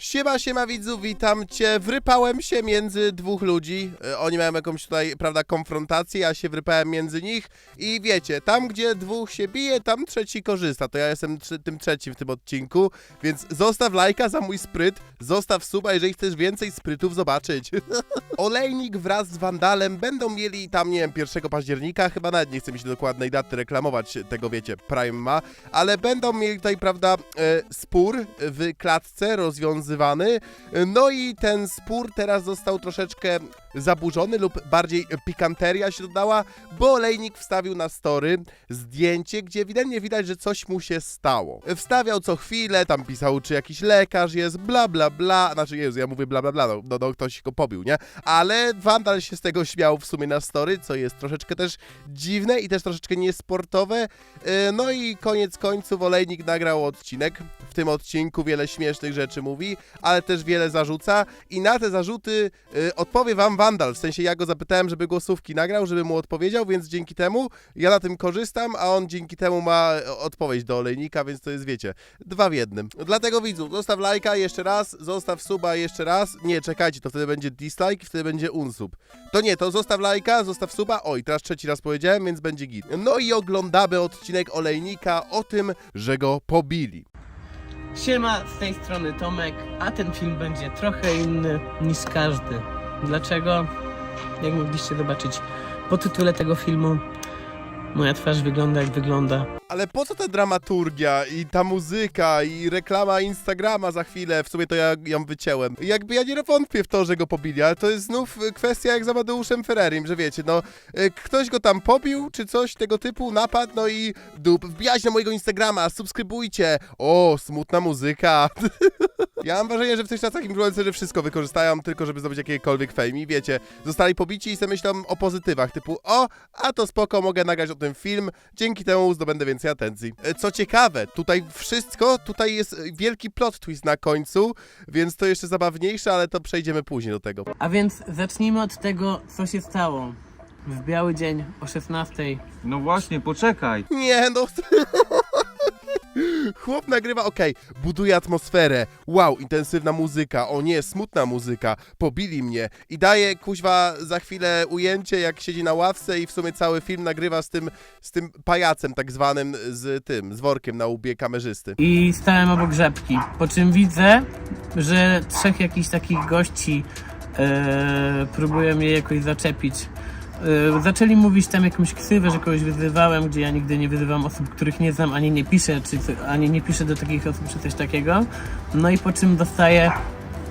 Siema, siema widzów, witam cię. Wrypałem się między dwóch ludzi. E, Oni mają jakąś tutaj, prawda, konfrontację, ja się wrypałem między nich i wiecie, tam gdzie dwóch się bije, tam trzeci korzysta. To ja jestem tym trzecim w tym odcinku, więc zostaw lajka za mój spryt, zostaw suba, jeżeli chcesz więcej sprytów zobaczyć. Olejnik wraz z Wandalem będą mieli tam, nie wiem, 1 października, chyba nawet nie chcę mi się dokładnej daty reklamować, tego wiecie, Prime ma, ale będą mieli tutaj, prawda, e, spór w klatce rozwiązywany. No i ten spór teraz został troszeczkę zaburzony lub bardziej pikanteria się dodała, bo olejnik wstawił na story zdjęcie, gdzie ewidentnie widać, że coś mu się stało. Wstawiał co chwilę, tam pisał, czy jakiś lekarz jest, bla bla bla, znaczy Jezu, ja mówię bla bla bla, no, no, no ktoś go pobił, nie? Ale Wandal się z tego śmiał w sumie na story, co jest troszeczkę też dziwne i też troszeczkę niesportowe. Yy, No i koniec końców olejnik nagrał odcinek. W tym odcinku wiele śmiesznych rzeczy mówi, ale też wiele zarzuca i na te zarzuty yy, odpowie wam Wandal. W sensie ja go zapytałem, żeby głosówki nagrał, żeby mu odpowiedział, więc dzięki temu ja na tym korzystam, a on dzięki temu ma e, odpowiedź do olejnika, więc to jest, wiecie, dwa w jednym. Dlatego widzów, zostaw lajka jeszcze raz, zostaw suba jeszcze raz. Nie, czekajcie, to wtedy będzie dislike i wtedy będzie unsub. To nie, to zostaw lajka, zostaw suba. Oj, teraz trzeci raz powiedziałem, więc będzie git. No i oglądamy odcinek olejnika o tym, że go pobili. Siema, z tej strony Tomek, a ten film będzie trochę inny niż każdy. Dlaczego? Jak mogliście zobaczyć po tytule tego filmu, moja twarz wygląda jak wygląda. Ale po co ta dramaturgia i ta muzyka i reklama Instagrama za chwilę? W sumie to ja ją wycięłem. Jakby ja nie wątpię w to, że go pobili, ale to jest znów y, kwestia jak za Amadeuszem Ferrerim, że wiecie, no y, ktoś go tam pobił, czy coś tego typu, napadł, no i dup, wbijajcie na mojego Instagrama, subskrybujcie. O, smutna muzyka. Ja mam wrażenie, że w tych czasach influencerzy wszystko wykorzystają tylko, żeby zdobyć jakiekolwiek fame i wiecie, zostali pobici i sobie myślą o pozytywach, typu o, a to spoko, mogę nagrać o tym film, dzięki temu zdobędę więcej atencji. E, Co ciekawe, tutaj wszystko, tutaj jest wielki plot twist na końcu, więc to jeszcze zabawniejsze, ale to przejdziemy później do tego. A więc zacznijmy od tego, co się stało. W biały dzień o 16. No właśnie, poczekaj. Nie no... Chłop nagrywa, okej, buduje atmosferę, wow, intensywna muzyka, o nie, smutna muzyka, pobili mnie. I daje kuźwa za chwilę ujęcie, jak siedzi na ławce i w sumie cały film nagrywa z tym, z tym pajacem tak zwanym, z tym, z workiem na łbie kamerzysty. I stałem obok rzepki, po czym widzę, że trzech jakichś takich gości e, próbuje mnie jakoś zaczepić. E, zaczęli mówić tam jakąś ksywę, że kogoś wyzywałem, gdzie ja nigdy nie wyzywam osób, których nie znam, ani nie piszę, czy, ani nie piszę do takich osób, czy coś takiego. No i po czym dostaję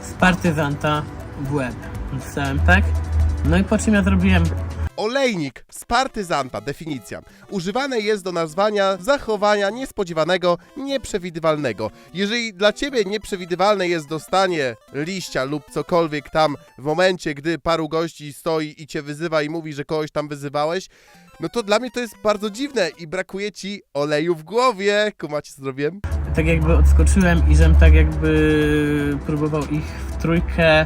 z partyzanta w łeb. Dostałem tak. No i po czym ja zrobiłem Olejnik z partyzanta, definicja. Używane jest do nazwania zachowania niespodziewanego, nieprzewidywalnego. Jeżeli dla ciebie nieprzewidywalne jest dostanie liścia lub cokolwiek tam w momencie, gdy paru gości stoi i cię wyzywa i mówi, że kogoś tam wyzywałeś, no to dla mnie to jest bardzo dziwne i brakuje ci oleju w głowie. Kumacie, co zrobiłem? tak jakby odskoczyłem i żem tak jakby próbował ich w trójkę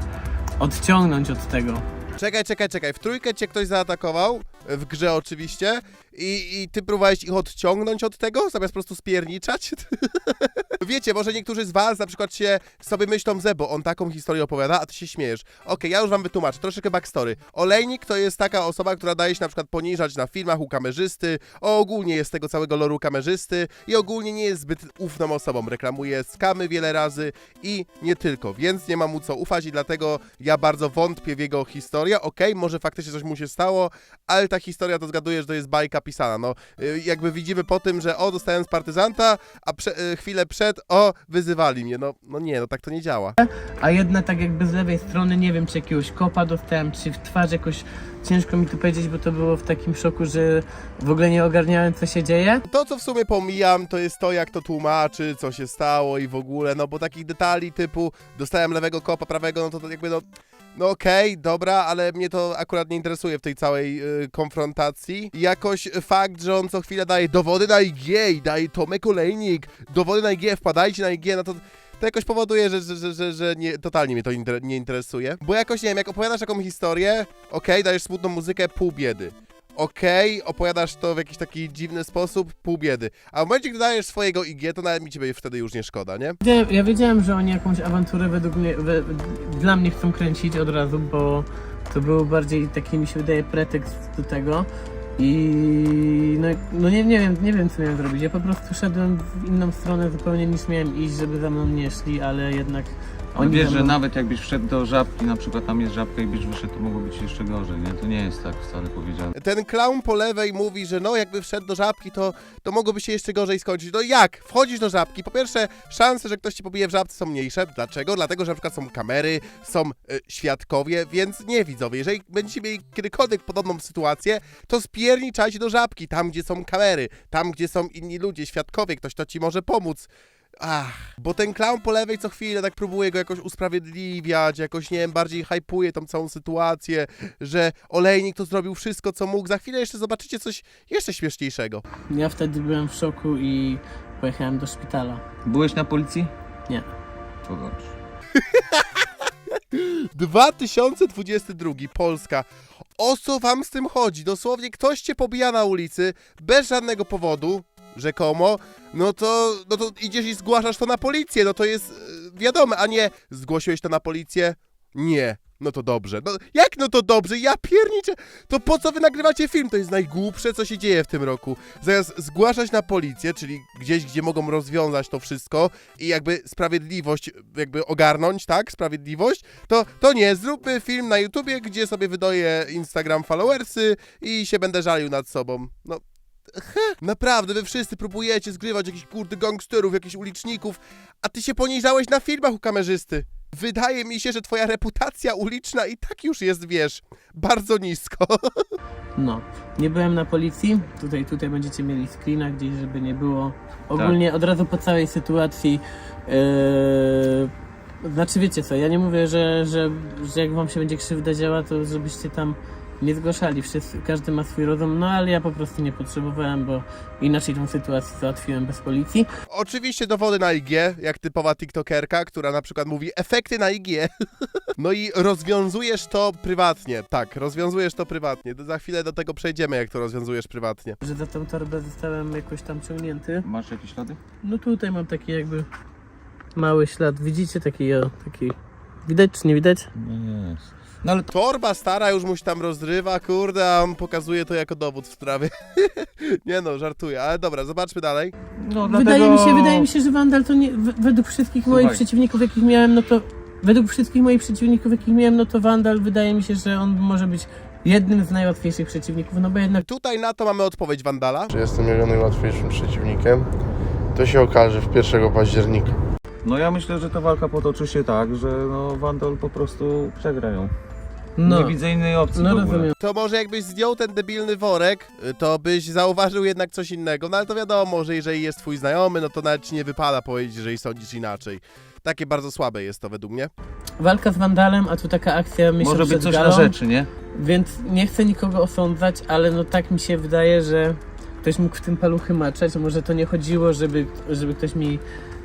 odciągnąć od tego. Czekaj, czekaj, czekaj. W trójkę cię ktoś zaatakował, w grze oczywiście, i, i ty próbowałeś ich odciągnąć od tego, zamiast po prostu spierniczać? Wiecie, może niektórzy z was na przykład się sobie myślą, ze, bo on taką historię opowiada, a ty się śmiejesz. Okej, ja już wam wytłumaczę, troszeczkę backstory. Olejnik to jest taka osoba, która daje się na przykład poniżać na filmach u kamerzysty, o, ogólnie jest tego całego loru kamerzysty i ogólnie nie jest zbyt ufną osobą. Reklamuje skamy wiele razy i nie tylko, więc nie ma mu co ufać i dlatego ja bardzo wątpię w jego historię. Okej, może faktycznie coś mu się stało, ale ta historia to zgaduję, że to jest bajka pisana. No, y, jakby widzimy po tym, że o, dostałem z partyzanta, a prze, y, chwilę przed, o, wyzywali mnie. No, no nie, no tak to nie działa. A jedna tak jakby z lewej strony, nie wiem czy jakiegoś kopa dostałem, czy w twarz jakoś ciężko mi to powiedzieć, bo to było w takim szoku, że w ogóle nie ogarniałem co się dzieje. To, co w sumie pomijam, to jest to, jak to tłumaczy, co się stało i w ogóle, no bo takich detali typu dostałem lewego kopa, prawego, no to, to jakby no... No okej, dobra, ale mnie to akurat nie interesuje w tej całej y, konfrontacji. Jakoś fakt, że on co chwilę daje dowody na IG i daje Tomek Olejnik, dowody na IG, wpadajcie na IG, no to... To jakoś powoduje, że, że, że, że, nie, totalnie mnie to inter, nie interesuje. Bo jakoś, nie wiem, jak opowiadasz taką historię, okej, dajesz smutną muzykę, pół biedy. Okej, opowiadasz to w jakiś taki dziwny sposób, pół biedy. A w momencie, gdy dajesz swojego IG, to nawet mi ciebie wtedy już nie szkoda, nie? Ja wiedziałem, że oni jakąś awanturę według mnie, we, dla mnie chcą kręcić od razu, bo to był bardziej taki, mi się wydaje, pretekst do tego. I no, no nie, nie wiem, nie wiem co miałem zrobić. Ja po prostu szedłem w inną stronę zupełnie niż miałem iść, żeby za mną nie szli, ale jednak oni wiesz, że nawet jakbyś wszedł do żabki, na przykład tam jest żabka i byś wyszedł, to mogło być jeszcze gorzej, nie? To nie jest tak wcale powiedziane. Ten clown po lewej mówi, że no jakby wszedł do żabki, to, to mogłoby się jeszcze gorzej skończyć. No jak? Wchodzisz do żabki, po pierwsze szanse, że ktoś ci pobije w żabce są mniejsze. Dlaczego? Dlatego, że na przykład są kamery, są e, świadkowie, więc nie widzowie. Jeżeli będziecie mieli kiedykolwiek podobną sytuację, to spierniczajcie do żabki, tam gdzie są kamery, tam gdzie są inni ludzie, świadkowie, ktoś to ci może pomóc. Ach, bo ten clown po lewej co chwilę tak próbuje go jakoś usprawiedliwiać, jakoś, nie wiem, bardziej hypuje tą całą sytuację, że olejnik to zrobił wszystko, co mógł. Za chwilę jeszcze zobaczycie coś jeszcze śmieszniejszego. Ja wtedy byłem w szoku i pojechałem do szpitala. Byłeś na policji? Nie. To dobrze. 2022, Polska. O co wam z tym chodzi? Dosłownie ktoś cię pobija na ulicy bez żadnego powodu, rzekomo, no to, no to idziesz i zgłaszasz to na policję, no to jest e, wiadome, a nie zgłosiłeś to na policję? Nie. No to dobrze. No, jak no to dobrze? Ja pierniczę. To po co wy nagrywacie film? To jest najgłupsze, co się dzieje w tym roku. Zamiast zgłaszać na policję, czyli gdzieś, gdzie mogą rozwiązać to wszystko i jakby sprawiedliwość jakby ogarnąć, tak? Sprawiedliwość, to, to nie. Zróbmy film na YouTubie, gdzie sobie wydaję Instagram followersy i się będę żalił nad sobą. No, naprawdę, wy wszyscy próbujecie zgrywać jakichś kurde gangsterów, jakichś uliczników, a ty się poniżałeś na filmach u kamerzysty. Wydaje mi się, że twoja reputacja uliczna i tak już jest, wiesz, bardzo nisko. No, nie byłem na policji. Tutaj, tutaj będziecie mieli screena gdzieś, żeby nie było. Ogólnie od razu po całej sytuacji. Yy, znaczy wiecie co, ja nie mówię, że, że, że jak wam się będzie krzywda działa, to żebyście tam nie zgłaszali. Wszyscy, każdy ma swój rozum, no ale ja po prostu nie potrzebowałem, bo inaczej tą sytuację załatwiłem bez policji. Oczywiście dowody na IG, jak typowa TikTokerka, która na przykład mówi efekty na IG. No i rozwiązujesz to prywatnie. Tak, rozwiązujesz to prywatnie. Za chwilę do tego przejdziemy, jak to rozwiązujesz prywatnie. Że za tą torbę zostałem jakoś tam ciągnięty. Masz jakieś ślady? No tutaj mam taki jakby mały ślad. Widzicie taki, o, taki. Widać czy nie widać? Nie jest. No ale to... Torba stara już mu się tam rozrywa, kurde, a on pokazuje to jako dowód w sprawie. Nie no, żartuję, ale dobra, zobaczmy dalej. No, Wydaje, mi się, wydaje mi się, że Wandal to nie, w- według wszystkich moich Słuchaj. przeciwników, jakich miałem, no to według wszystkich moich przeciwników, jakich miałem, no to Wandal wydaje mi się, że on może być jednym z najłatwiejszych przeciwników, no bo jednak Tutaj na to mamy odpowiedź Wandala. że jestem jego najłatwiejszym przeciwnikiem. To się okaże w 1 października. No ja myślę, że ta walka potoczy się tak, że no Wandol po prostu przegra ją. no, Nie widzę innej opcji no w ogóle. rozumiem. To może jakbyś zdjął ten debilny worek, y, to byś zauważył jednak coś innego. No ale to wiadomo, że jeżeli jest twój znajomy, no to nawet ci nie wypada powiedzieć, jeżeli sądzisz inaczej. Takie bardzo słabe jest to według mnie. Walka z Wandalem, a tu taka akcja myślę Może przed być coś galą, na rzeczy, nie? Więc nie chcę nikogo osądzać, ale no tak mi się wydaje, że ktoś mógł w tym paluchy maczać. Może to nie chodziło, żeby, żeby ktoś mi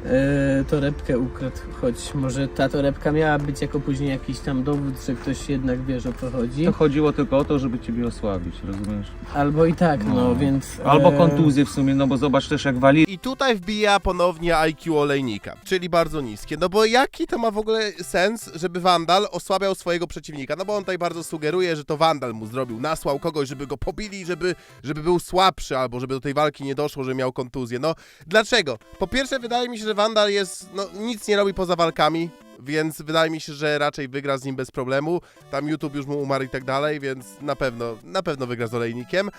e, torebkę ukradł, choć może ta torebka miała być jako później jakiś tam dowód, że ktoś jednak wie, o co chodzi. To chodziło tylko o to, żeby ciebie osłabić, rozumiesz? Albo i tak, no, No. więc... Albo e, kontuzję w sumie, no bo zobacz też jak wali. I tutaj wbija ponownie IQ olejnika, czyli bardzo niskie. No bo jaki to ma w ogóle sens, żeby Wandal osłabiał swojego przeciwnika? No bo on tutaj bardzo sugeruje, że to Wandal mu zrobił, nasłał kogoś, żeby go pobili, żeby, żeby był słabszy, albo żeby do tej walki nie doszło, że miał kontuzję. No dlaczego? Po pierwsze, wydaje mi się, że Wandal jest, no nic nie robi poza walkami. Więc wydaje mi się, że raczej wygra z nim bez problemu. Tam YouTube już mu umarł i tak dalej, więc na pewno, na pewno wygra z olejnikiem.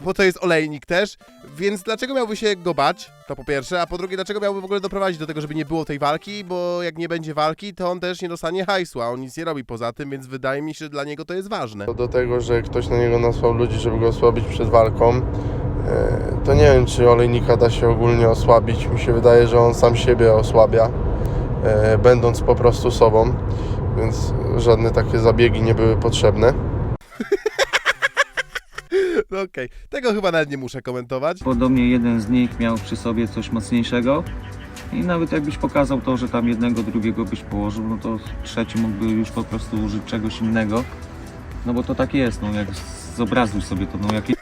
Bo to jest olejnik też. Więc dlaczego miałby się go bać? To po pierwsze, a po drugie, dlaczego miałby w ogóle doprowadzić do tego, żeby nie było tej walki? Bo jak nie będzie walki, to on też nie dostanie hajsu, a on nic nie robi poza tym, więc wydaje mi się, że dla niego to jest ważne. Do tego, że ktoś na niego nasłał ludzi, żeby go osłabić przed walką, to nie wiem, czy olejnika da się ogólnie osłabić. Mi się wydaje, że on sam siebie osłabia, e, będąc po prostu sobą, więc żadne takie zabiegi nie były potrzebne. No Okej, tego chyba nawet nie muszę komentować. Podobnie jeden z nich miał przy sobie coś mocniejszego. I nawet jakbyś pokazał to, że tam jednego, drugiego byś położył, no to trzeci mógłby już po prostu użyć czegoś innego. No bo to tak jest, no jak zobrazuj sobie to, no jakie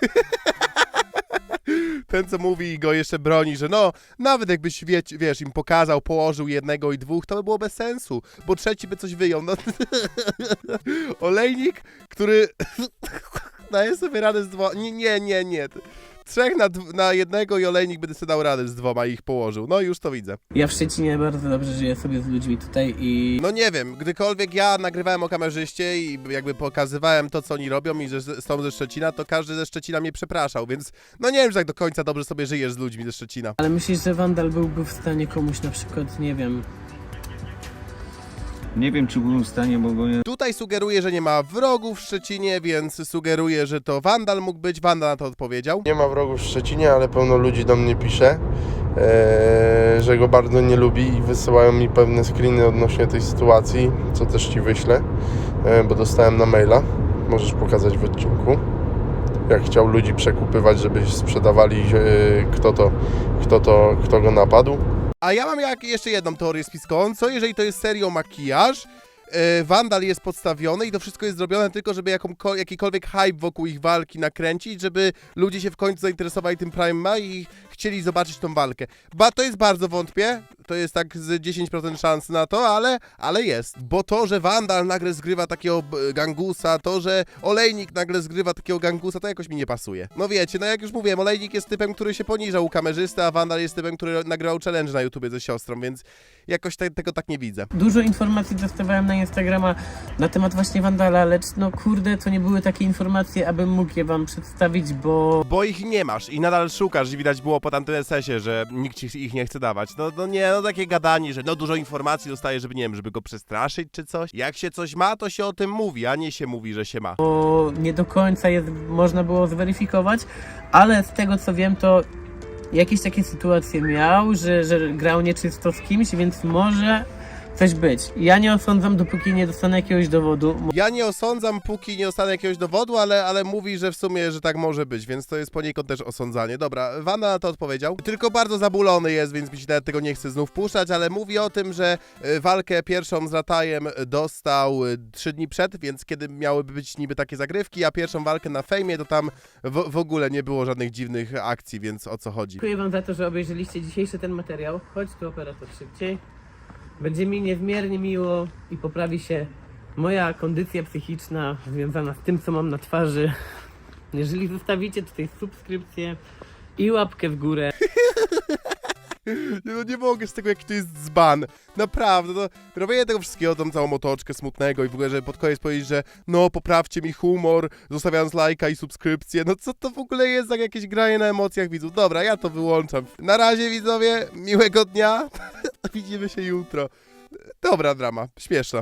Ten, co mówi i go jeszcze broni, że no, nawet jakbyś, wie, wiesz, im pokazał, położył jednego i dwóch, to by było bez sensu, bo trzeci by coś wyjął. No. Olejnik, który daje sobie radę z dwoma... Nie, nie, nie, nie. Trzech na, na jednego i olejnik by sobie dał radę z dwoma i ich położył. No już to widzę. Ja w Szczecinie bardzo dobrze żyję sobie z ludźmi tutaj i No nie wiem, gdykolwiek ja nagrywałem o kamerzyście i jakby pokazywałem to, co oni robią i że są ze Szczecina, to każdy ze Szczecina mnie przepraszał, więc no nie wiem, że tak do końca dobrze sobie żyjesz z ludźmi ze Szczecina. Ale myślisz, że Wandal byłby w stanie komuś na przykład, nie wiem, Nie wiem, czy byłem w stanie, bo go nie Tutaj sugeruje, że nie ma wrogów w Szczecinie, więc sugeruje, że to Wandal mógł być. Wanda na to odpowiedział. Nie ma wrogów w Szczecinie, ale pełno ludzi do mnie pisze, e, że go bardzo nie lubi i wysyłają mi pewne screeny odnośnie tej sytuacji, co też Ci wyślę, e, bo dostałem na maila. Możesz pokazać w odcinku. Jak chciał ludzi przekupywać, żeby sprzedawali, e, kto to, kto to, kto go napadł. A ja mam jak jeszcze jedną teorię spiskową. Co jeżeli to jest serio makijaż? E, Wandal jest podstawiony i to wszystko jest zrobione tylko, żeby jakikolwiek hype wokół ich walki nakręcić, żeby ludzie się w końcu zainteresowali tym Prime i chcieli zobaczyć tą walkę. Ba, to jest bardzo wątpię, to jest tak z 10% szans na to, ale, ale jest. Bo to, że Wandal nagle zgrywa takiego gangusa, to, że Olejnik nagle zgrywa takiego gangusa, to jakoś mi nie pasuje. No wiecie, no jak już mówiłem, Olejnik jest typem, który się poniżał u kamerzysty, a Wandal jest typem, który nagrywał challenge na YouTubie ze siostrą, więc jakoś te, tego tak nie widzę. dużo informacji dostawałem na Instagrama na temat właśnie Wandala, lecz no kurde, to nie były takie informacje, abym mógł je wam przedstawić, bo Bo ich nie masz i nadal szukasz i widać było po tamtym SS-ie, że nikt ci ich nie chce dawać. No, no nie, no takie gadanie, że no dużo informacji dostaje, żeby nie wiem, żeby go przestraszyć czy coś. Jak się coś ma, to się o tym mówi, a nie się mówi, że się ma. bo nie do końca jest, można było zweryfikować, ale z tego co wiem, to jakieś takie sytuacje miał, że, że grał nieczysto z kimś, więc może coś być. Ja nie osądzam, dopóki nie dostanę jakiegoś dowodu. Ja nie osądzam, póki nie dostanę jakiegoś dowodu, ale, ale mówi, że w sumie, że tak może być, więc to jest poniekąd też osądzanie. Dobra, Wanda na to odpowiedział. Tylko bardzo zabulony jest, więc mi się nawet tego nie chce znów puszczać, ale mówi o tym, że y, walkę pierwszą z Ratajem dostał y, trzy dni przed, więc kiedy miałyby być niby takie zagrywki, a pierwszą walkę na fejmie, to tam w, w ogóle nie było żadnych dziwnych akcji, więc o co chodzi? Dziękuję wam za to, że obejrzeliście dzisiejszy ten materiał. Chodź tu operator szybciej. Będzie mi niezmiernie miło i poprawi się moja kondycja psychiczna związana z tym, co mam na twarzy. Jeżeli zostawicie tutaj subskrypcję i łapkę w górę, no nie mogę z tego, jaki to jest dzban. Naprawdę, no, robienie tego wszystkiego, tą całą otoczkę smutnego i w ogóle, żeby pod koniec powiedzieć, że no, poprawcie mi humor, zostawiając lajka i subskrypcję. No co to w ogóle jest za jakieś granie na emocjach widzów? Dobra, ja to wyłączam. Na razie, widzowie, miłego dnia. Widzimy się jutro. Dobra drama, śmieszna.